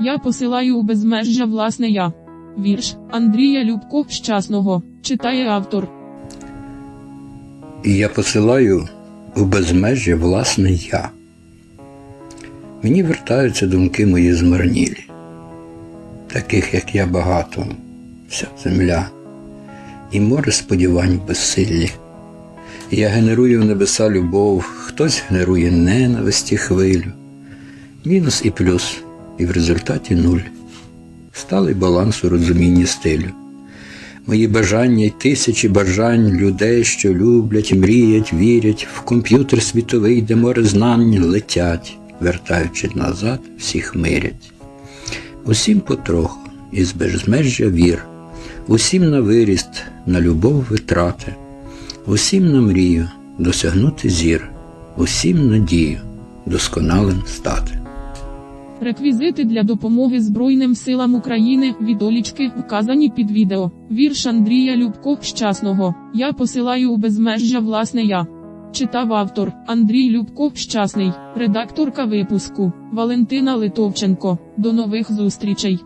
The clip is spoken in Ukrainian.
Я посилаю у безмежжя власне я. Вірш Андрія Любко Щасного читає автор. І я посилаю у безмежжя власне я. Мені вертаються думки мої змарнілі. Таких, як я, багато, вся земля, і море сподівань безсиллі. Я генерую в небеса любов, хтось генерує ненависті хвилю. Мінус і плюс, і в результаті нуль. Сталий баланс у розумінні стилю. Мої бажання й тисячі бажань людей, що люблять, мріять, вірять, в комп'ютер світовий, де море знань летять, вертаючи назад, всіх мирять. Усім потроху, із безмежжя вір, усім на виріст, на любов витрати, усім на мрію досягнути зір, усім надію досконалим стати. Реквізити для допомоги Збройним силам України відолічки вказані під відео. Вірш Андрія Любко Щасного. Я посилаю у безмежжя власне я. Читав автор Андрій Любко Щасний, редакторка випуску Валентина Литовченко. До нових зустрічей.